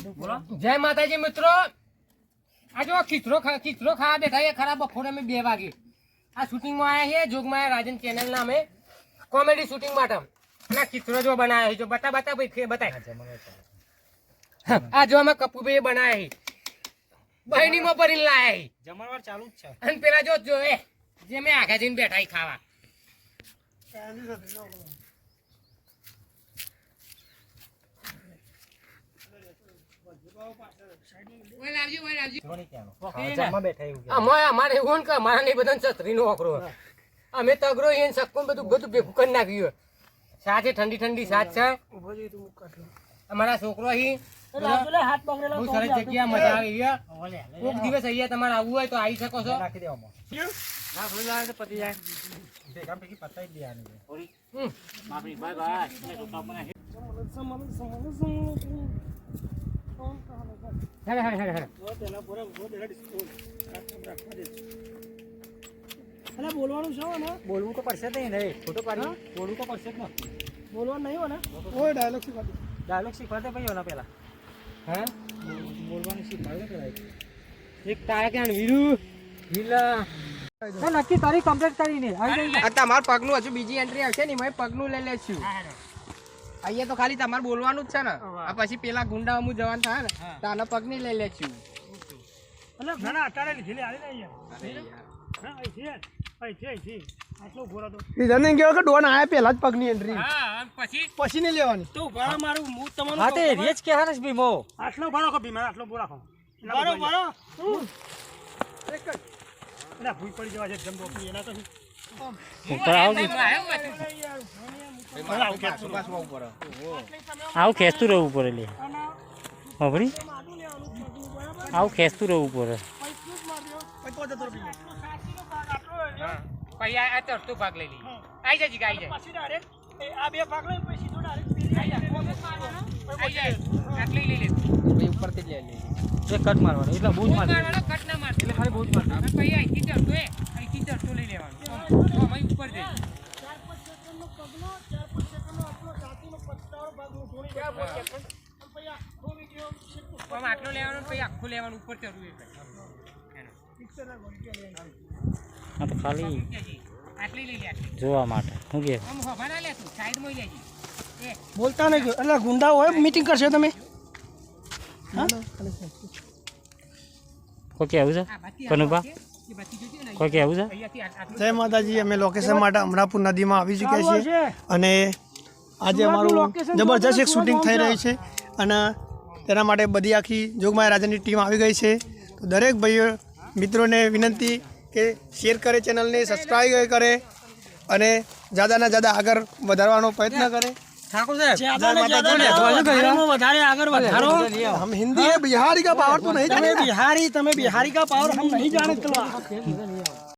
જય માતાજી મિત્રો. આ જો ખીચરો ખા- ખીચરો ખાવા બેઠા એ ખરા બપોરે અમે બે વાગે. આ શૂટિંગમાં આવ્યા છીએ. જોગમાયા રાજન ચેનલ ના અમે કોમેડી શૂટિંગ માટે. અને આ ખીચરો જો બનાવ્યો છે. જો બતા બતા ભાઈ બતાય. આ જો અમે કપુભાઈ બનાવ્યા છે. બહેનીમાં ભરીને લાયા છે. જમણવાર ચાલુ જ છે. અને પેલા જો જો એ જે મેં આઘા જઈને બેઠા છે ખાવા ઓય લાવજો, ઓય લાવજો. જોણી ક્યાંનો વકીલ હા, જમવા બેઠા એવું કે અમારે અમારે એવું કે. નહીં બધાને છત્રીનો આંકડો અમે તગરો એને સક્કું બધું બધું ભેગું કરી નાખ્યું સાચે ઠંડી ઠંડી સાત છે. અમારા છોકરો અહીં. બહુ સરસ જગ્યા મજા આવી છે દિવસ અહીંયા તમારે આવવું હોય તો આવી શકો છો. નાખી દેવામાં ના થોડી લાવે તો પતી જાય. ભેગા ભેગી પતાઈ દેવાની છે હમ. હેડે, હેડે, હેડે, હેડે. બોલવાનું છે ને? બોલવું તો પડશે નહીં રે ફોટો પાડી. બોલવું તો પડશે જ ને. બોલવાનું નહીં હોય ને? ઓય ડાયલોગ શીખવાડી. ડાયલોગ શીખવા દે ભાઈ ઓલા પેલા હે? બોલવાનું શીખવાડે પેલા એક. તારા ક્યાં વીરુ. વીલા. નક્કી તારી કમ્પ્લીટ કરીને આ તમારા પગનું હજુ બીજી એન્ટ્રી આવશે ને મેં પગનું લઈ લેશું. અહીંયા તો ખાલી તમારે બોલવાનું જ છે ને. આ પછી પેલા ગુંડા અમુ જવાન થાય ને તો આના પગની લઈ લેશું. એટલે ઘણા ના અટાડે લીધી લે આલી નહીં હા અહીં છે. અહીં છે અહીં છે. આટલો ઊભો તો. એ કહેવાય કે ડોન આયા પહેલા જ પગની એન્ટ્રી હા પછી? પછી નહીં લેવાની. તો મારું હું તમારું હા તે રેજ કે હા ને એટલે ભૂઈ પડી જવા છે જમ એના તો આવું ખેંચતું રહેવું પડે લે ખબરી આવું ખેંચતું રહેવું પડે કટ મારવાનો એટલે બહુ જ મારવાનો મારવાનો કટ ના મારતો. એટલે ખાલી બહુ જ મારવાનો આટલો લેવાનો પછી આખું લેવાનું ઉપર ચડવું એટલે તો ખાલી જોવા માટે. શું કે આમ હવા ના લે તું સાઈડમાં લેજે એ બોલતા નહીં એટલે ગુંડા હોય મીટિંગ કરશો તમે? ઓકે છે? કનુભા? એ કોઈ કેવું છે? જય માતાજી અમે લોકેશન માટે અમરાપુર નદીમાં આવી ચૂક્યા છીએ. અને આજે અમારું જબરજસ્ત એક શૂટિંગ થઈ રહી છે. અને તેના માટે બધી આખી જોગમાયા રાજાની ટીમ આવી ગઈ છે. તો દરેક ભાઈઓ મિત્રોને વિનંતી કે શેર કરે ચેનલને સબસ્ક્રાઈબ કરે અને જ્યાદાના જ્યાદા આગળ વધારવાનો પ્રયત્ન કરે. ઠાકોર સાહેબ વધારે આગળ વધારો हम हिंदी है बिहारी का पावर तो नहीं તમે બિહારી તમે બિહારી કા પાવર હમ નહીં જાણે ચલો